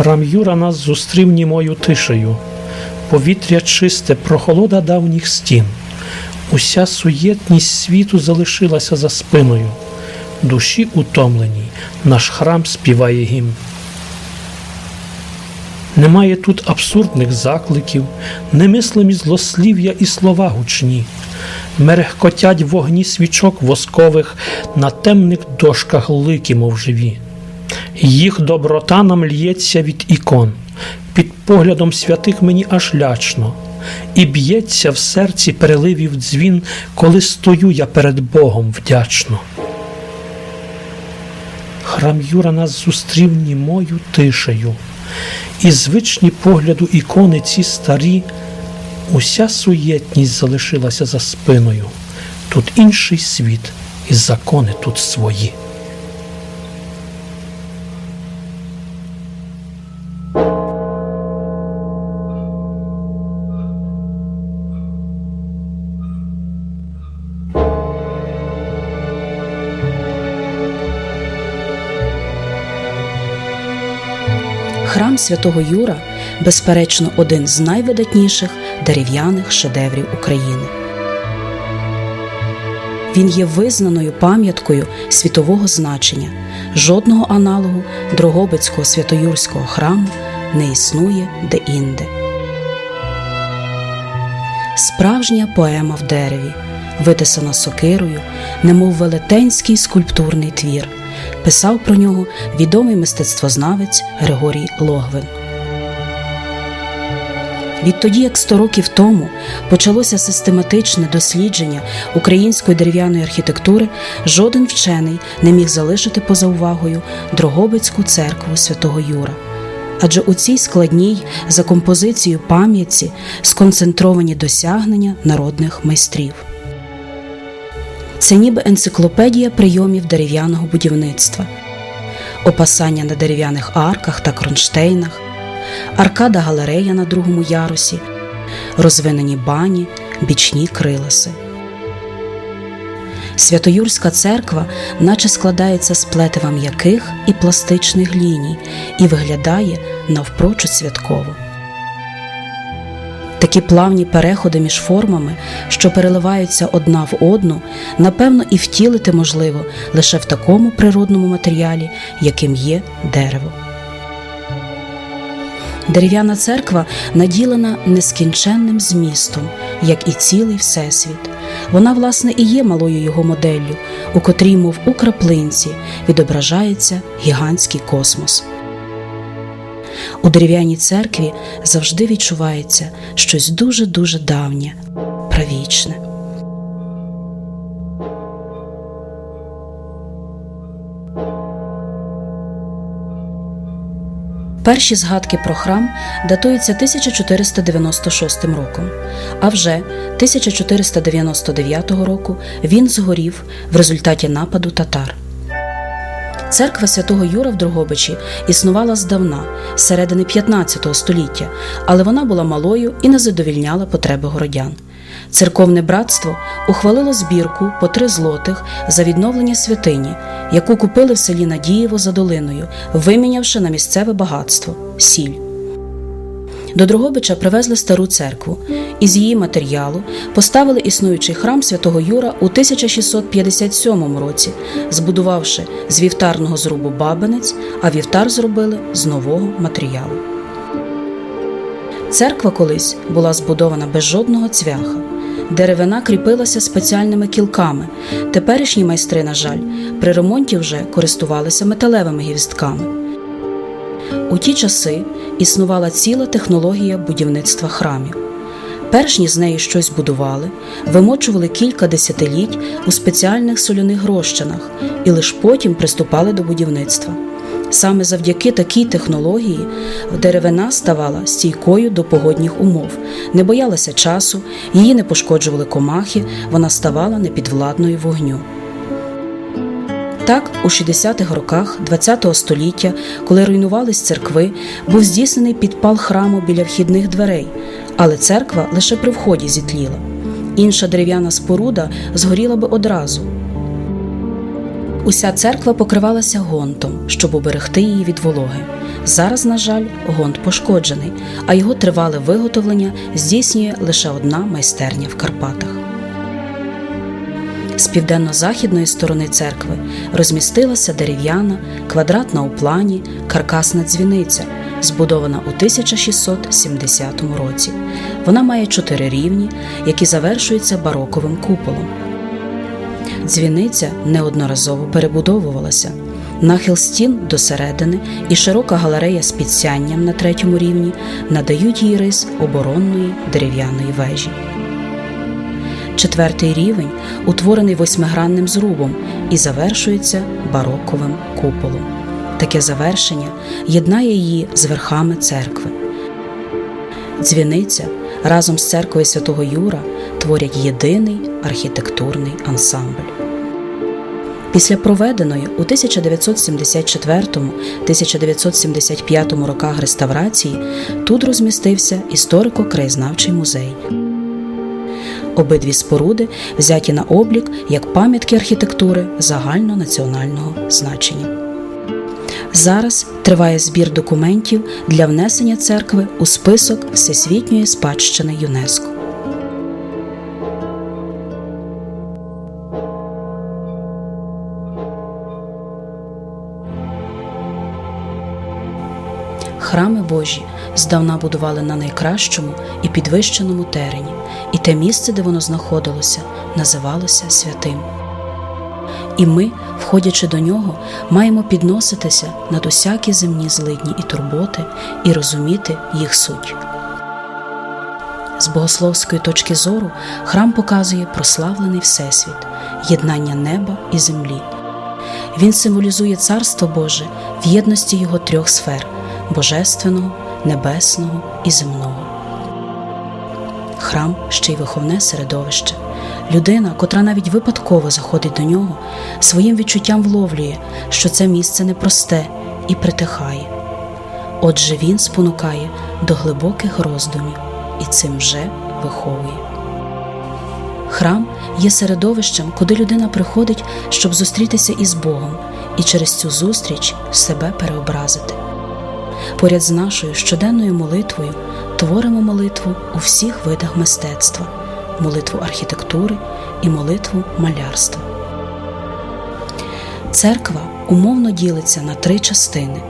Храм Юра нас зустрів німою тишею, повітря чисте, прохолода давніх стін. Уся суєтність світу залишилася за спиною. Душі утомленій, наш храм співає гімн. Немає тут абсурдних закликів, немислимі злослів'я і слова гучні. Мерехкотять вогні свічок воскових на темних дошках лики, мов живі. Їх доброта нам лється від ікон, під поглядом святих мені аж лячно, і б'ється в серці переливів дзвін, коли стою я перед Богом вдячно. Храм Юра нас зустрів німою тишею, і звичні погляду ікони ці старі, уся суєтність залишилася за спиною. Тут інший світ, і закони тут свої. Храм святого Юра, безперечно, один з найвидатніших дерев'яних шедеврів України. Він є визнаною пам'яткою світового значення. Жодного аналогу Дрогобицького святоюрського храму не існує де-інде. Справжня поема в дереві, витисана сокирою, немов велетенський скульптурний твір. Писав про нього відомий мистецтвознавець Григорій Логвин. Відтоді, як 100 років тому почалося систематичне дослідження української дерев'яної архітектури, жоден вчений не міг залишити поза увагою Дрогобицьку церкву святого Юра. Адже у цій складній за композицією пам'ятці сконцентровані досягнення народних майстрів. Це ніби енциклопедія прийомів дерев'яного будівництва, опасання на дерев'яних арках та кронштейнах, аркада галерея на другому ярусі, розвинені бані, бічні криласи. Святоюрська церква наче складається з плетива м'яких і пластичних ліній і виглядає навпрочуд святково. Такі плавні переходи між формами, що переливаються одна в одну, напевно, і втілити можливо лише в такому природному матеріалі, яким є дерево. Дерев'яна церква наділена нескінченним змістом, як і цілий всесвіт. Вона, власне, і є малою його моделлю, у котрій, мов у краплинці, відображається гігантський космос. У дерев'яній церкві завжди відчувається щось дуже-дуже давнє, правічне. Перші згадки про храм датуються 1496 роком, а вже 1499 року він згорів в результаті нападу татар. Церква святого Юра в Дрогобичі існувала здавна, з середини 15 століття, але вона була малою і не задовільняла потреби городян. Церковне братство ухвалило збірку по три злотих за відновлення святині, яку купили в селі Надієво за долиною, вимінявши на місцеве багатство сіль. До Дрогобича привезли стару церкву, і з її матеріалу поставили існуючий храм святого Юра у 1657 році, збудувавши з вівтарного зрубу бабинець, а вівтар зробили з нового матеріалу. Церква колись була збудована без жодного цвяха. Деревина кріпилася спеціальними кілками. Теперішні майстри, на жаль, при ремонті вже користувалися металевими гвіздками. У ті часи існувала ціла технологія будівництва храмів. Перш ніж з неї щось будували, вимочували кілька десятиліть у спеціальних соляних розчинах і лише потім приступали до будівництва. Саме завдяки такій технології деревина ставала стійкою до погодних умов, не боялася часу, її не пошкоджували комахи, вона ставала непідвладною вогню. Так, у 60-х роках ХХ століття, коли руйнувались церкви, був здійснений підпал храму біля вхідних дверей, але церква лише при вході зітліла. Інша дерев'яна споруда згоріла би одразу. Уся церква покривалася гонтом, щоб уберегти її від вологи. Зараз, на жаль, гонт пошкоджений, а його тривале виготовлення здійснює лише одна майстерня в Карпатах. З південно-західної сторони церкви розмістилася дерев'яна, квадратна у плані, каркасна дзвіниця, збудована у 1670 році. Вона має чотири рівні, які завершуються бароковим куполом. Дзвіниця неодноразово перебудовувалася. Нахил стін до середини і широка галерея з підсянням на третьому рівні надають їй рис оборонної дерев'яної вежі. Четвертий рівень утворений восьмигранним зрубом і завершується бароковим куполом. Таке завершення єднає її з верхами церкви. Дзвіниця разом з церквою святого Юра творять єдиний архітектурний ансамбль. Після проведеної у 1974-1975 роках реставрації тут розмістився історико-краєзнавчий музей. Обидві споруди взяті на облік як пам'ятки архітектури загальнонаціонального значення. Зараз триває збір документів для внесення церкви у список Всесвітньої спадщини ЮНЕСКО. Храми Божі здавна будували на найкращому і підвищеному терені, і те місце, де воно знаходилося, називалося святим. І ми, входячи до нього, маємо підноситися над усякі земні злидні і турботи і розуміти їх суть. З богословської точки зору храм показує прославлений Всесвіт, єднання неба і землі. Він символізує Царство Боже в єдності його трьох сфер божественного, небесного і земного. Храм ще й виховне середовище. Людина, котра навіть випадково заходить до нього, своїм відчуттям вловлює, що це місце непросте і притихає. Отже, він спонукає до глибоких роздумів і цим вже виховує. Храм є середовищем, куди людина приходить, щоб зустрітися із Богом і через цю зустріч себе переобразити. Поряд з нашою щоденною молитвою творимо молитву у всіх видах мистецтва, молитву архітектури і молитву малярства. Церква умовно ділиться на три частини.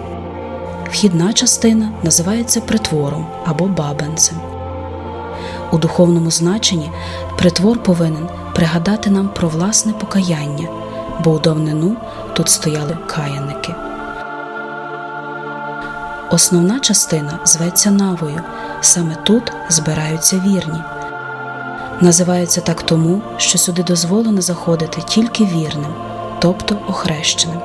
Вхідна частина називається притвором або бабенцем. У духовному значенні притвор повинен пригадати нам про власне покаяння, бо у давнину тут стояли каяники. Основна частина зветься навою, саме тут збираються вірні. Називається так тому, що сюди дозволено заходити тільки вірним, тобто охрещеним.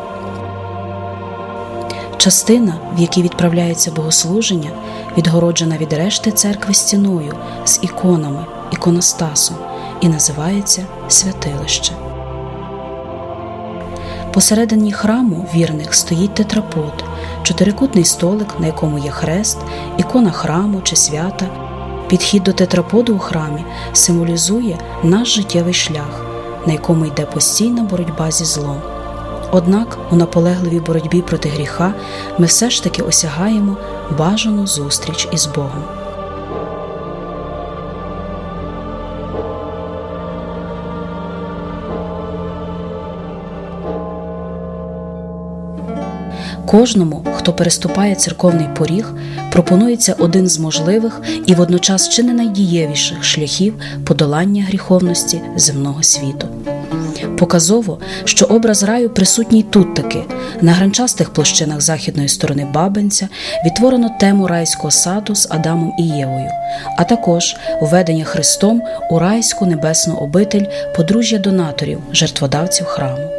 Частина, в якій відправляється богослуження, відгороджена від решти церкви стіною з іконами, іконостасом і називається святилище. Посередині храму вірних стоїть тетрапод, чотирикутний столик, на якому є хрест, ікона храму чи свята. Підхід до тетраподу у храмі символізує наш життєвий шлях, на якому йде постійна боротьба зі злом. Однак у наполегливій боротьбі проти гріха ми все ж таки осягаємо бажану зустріч із Богом. Кожному, хто переступає церковний поріг, пропонується один з можливих і водночас чи не найдієвіших шляхів подолання гріховності земного світу. Показово, що образ раю присутній тут таки на гранчастих площинах західної сторони Бабинця відтворено тему райського саду з Адамом і Євою, а також введення Христом у райську небесну обитель подружжя донаторів, жертводавців храму.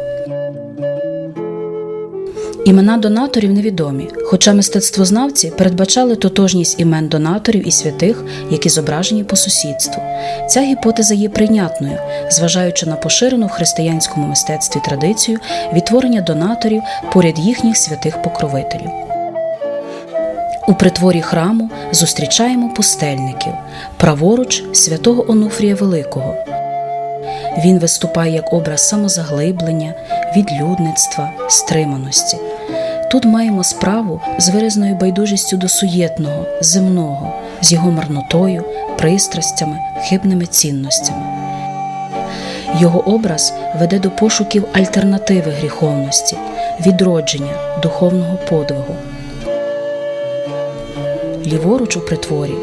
Імена донаторів невідомі, хоча мистецтвознавці передбачали тотожність імен донаторів і святих, які зображені по сусідству. Ця гіпотеза є прийнятною, зважаючи на поширену в християнському мистецтві традицію відтворення донаторів поряд їхніх святих покровителів. У притворі храму зустрічаємо пустельників, праворуч святого Онуфрія Великого. Він виступає як образ самозаглиблення, відлюдництва, стриманості. Тут маємо справу з виразною байдужістю до суєтного, земного, з його марнотою, пристрастями, хибними цінностями. Його образ веде до пошуків альтернативи гріховності, відродження духовного подвигу. Ліворуч у притворі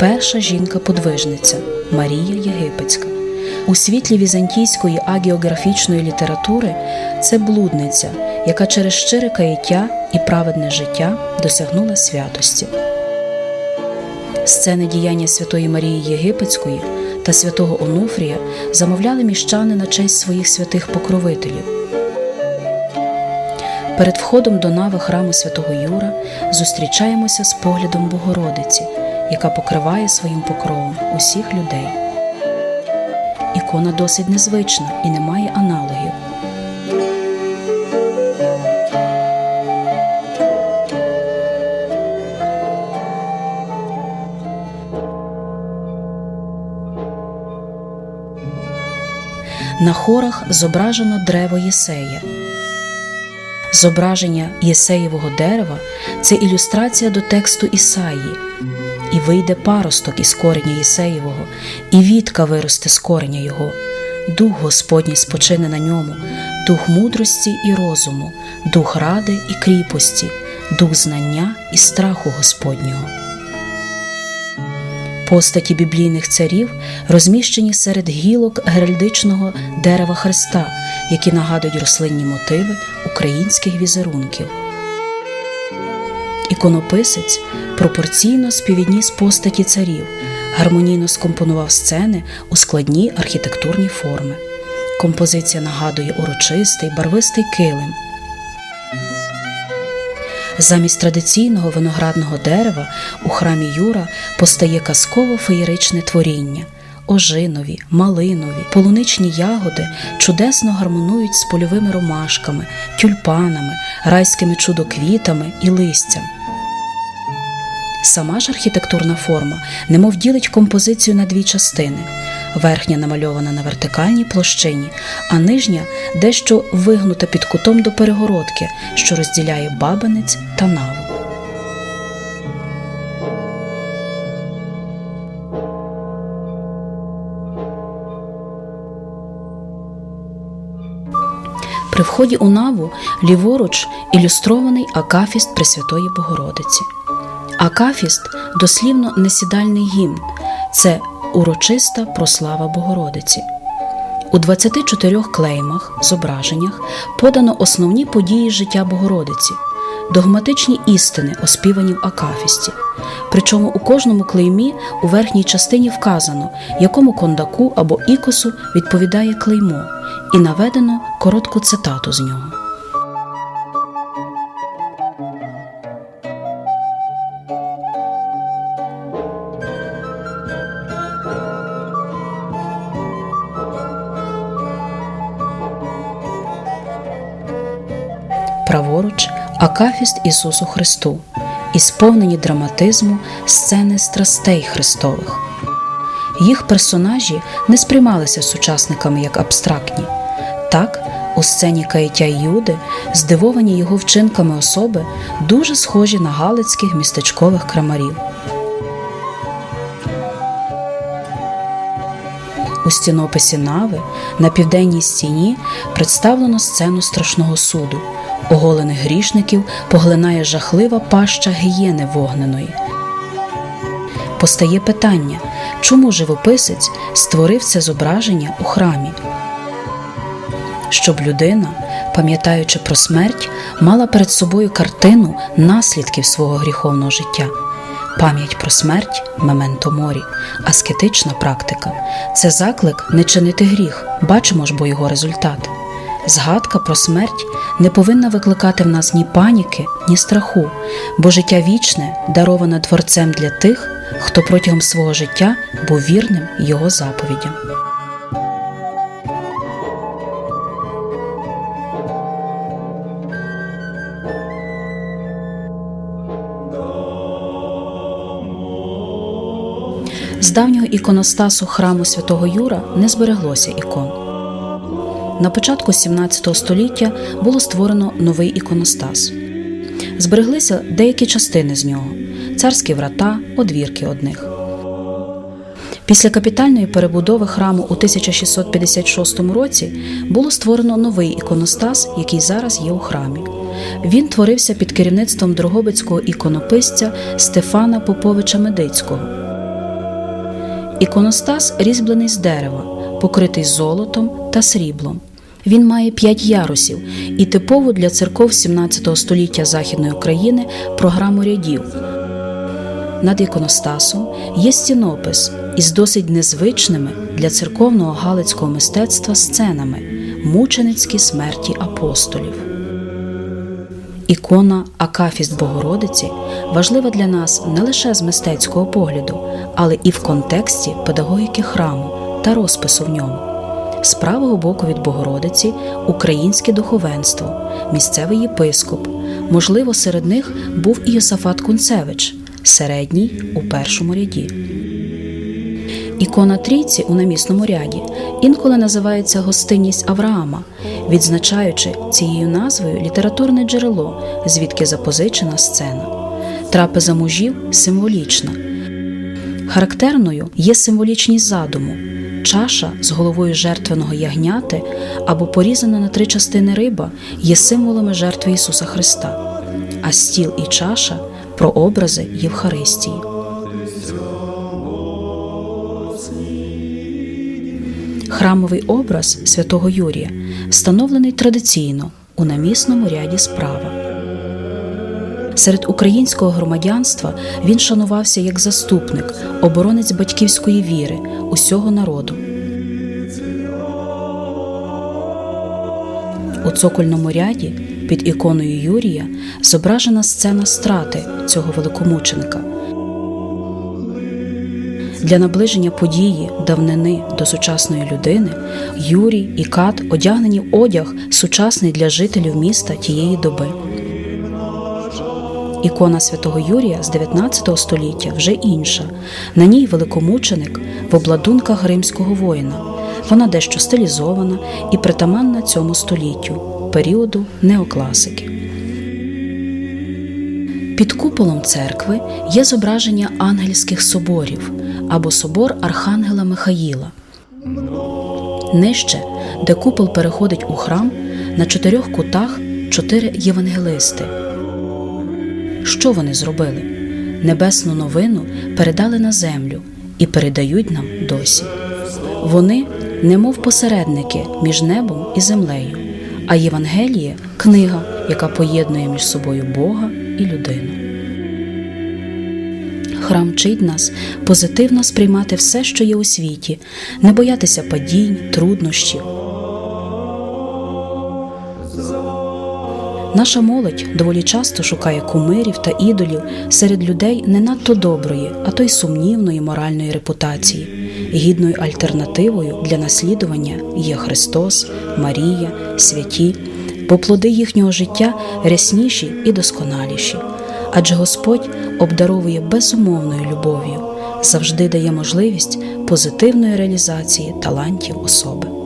перша жінка-подвижниця Марія Єгипетська. У світлі візантійської агіографічної літератури це блудниця, яка через щире каяття і праведне життя досягнула святості. Сцени діяння Святої Марії Єгипетської та святого Онуфрія замовляли міщани на честь своїх святих покровителів. Перед входом до нави храму святого Юра зустрічаємося з поглядом Богородиці, яка покриває своїм покровом усіх людей. Ікона досить незвична і не має аналогів. На хорах зображено древо Єсея. Зображення Єсеєвого дерева це ілюстрація до тексту Ісаї. І вийде паросток із кореня Єсеєвого, і вітка виросте з кореня його. Дух Господній спочине на ньому, дух мудрості і розуму, дух ради і кріпості, дух знання і страху Господнього. Постаті біблійних царів розміщені серед гілок геральдичного дерева Христа, які нагадують рослинні мотиви українських візерунків. Іконописець пропорційно співвідніс постаті царів, гармонійно скомпонував сцени у складні архітектурні форми. Композиція нагадує урочистий барвистий килим. Замість традиційного виноградного дерева у храмі Юра постає казково-феєричне творіння. Ожинові, малинові, полуничні ягоди чудесно гармонують з польовими ромашками, тюльпанами, райськими чудоквітами і листям. Сама ж архітектурна форма немов ділить композицію на дві частини. Верхня намальована на вертикальній площині, а нижня дещо вигнута під кутом до перегородки, що розділяє бабинець та наву. При вході у наву ліворуч ілюстрований акафіст Пресвятої Богородиці. Акафіст дослівно несідальний гімн це урочиста прослава Богородиці. У 24 клеймах, зображеннях подано основні події життя Богородиці, догматичні істини, оспівані в Акафісті. Причому у кожному клеймі у верхній частині вказано, якому кондаку або ікосу відповідає клеймо, і наведено коротку цитату з нього. Акафіст Ісусу Христу, і сповнені драматизму сцени страстей Христових. Їх персонажі не сприймалися сучасниками як абстрактні. Так, у сцені каяття Юди здивовані його вчинками особи дуже схожі на галицьких містечкових крамарів. У стінописі Нави на південній стіні представлено сцену страшного суду. Оголених грішників поглинає жахлива паща гієни вогненої. Постає питання, чому живописець створив це зображення у храмі? Щоб людина, пам'ятаючи про смерть, мала перед собою картину наслідків свого гріховного життя. Пам'ять про смерть мементо морі, аскетична практика це заклик не чинити гріх, бачимо ж бо його результат. Згадка про смерть не повинна викликати в нас ні паніки, ні страху, бо життя вічне дароване Творцем для тих, хто протягом свого життя був вірним його заповідям. З давнього іконостасу храму святого Юра не збереглося ікон. На початку 17 століття було створено новий іконостас. Збереглися деякі частини з нього царські врата, одвірки одних. Після капітальної перебудови храму у 1656 році було створено новий іконостас, який зараз є у храмі. Він творився під керівництвом дрогобицького іконописця Стефана Поповича Медицького. Іконостас різьблений з дерева, покритий золотом та сріблом. Він має п'ять ярусів і типову для церков 17 століття Західної України програму рядів. Над іконостасом є стінопис із досить незвичними для церковного галицького мистецтва сценами мученицькі смерті апостолів. Ікона Акафіст Богородиці важлива для нас не лише з мистецького погляду, але і в контексті педагогіки храму та розпису в ньому. З правого боку від Богородиці українське духовенство, місцевий єпископ. Можливо, серед них був і Йосафат Кунцевич, середній у першому ряді. Ікона трійці у намісному ряді інколи називається гостинність Авраама, відзначаючи цією назвою літературне джерело, звідки запозичена сцена. Трапеза мужів символічна. Характерною є символічність задуму. Чаша з головою жертвеного ягняти або порізана на три частини риба є символами жертви Ісуса Христа, а стіл і чаша прообрази Євхаристії. Храмовий образ святого Юрія встановлений традиційно у намісному ряді справа. Серед українського громадянства він шанувався як заступник, оборонець батьківської віри, усього народу. У цокольному ряді під іконою Юрія зображена сцена страти цього великомученика. Для наближення події давнини до сучасної людини Юрій і Кат одягнені одяг, сучасний для жителів міста тієї доби. Ікона святого Юрія з 19 століття вже інша. На ній великомученик в обладунках римського воїна. Вона дещо стилізована і притаманна цьому століттю, періоду неокласики. Під куполом церкви є зображення ангельських соборів або собор Архангела Михаїла. Нижче, де купол переходить у храм, на чотирьох кутах чотири євангелисти. Що вони зробили? Небесну новину передали на землю і передають нам досі. Вони, немов посередники між небом і землею, а Євангеліє книга, яка поєднує між собою Бога і людину. Храм вчить нас позитивно сприймати все, що є у світі, не боятися падінь, труднощів. Наша молодь доволі часто шукає кумирів та ідолів серед людей не надто доброї, а то й сумнівної моральної репутації. Гідною альтернативою для наслідування є Христос, Марія, святі, бо плоди їхнього життя рясніші і досконаліші. Адже Господь обдаровує безумовною любов'ю, завжди дає можливість позитивної реалізації талантів особи.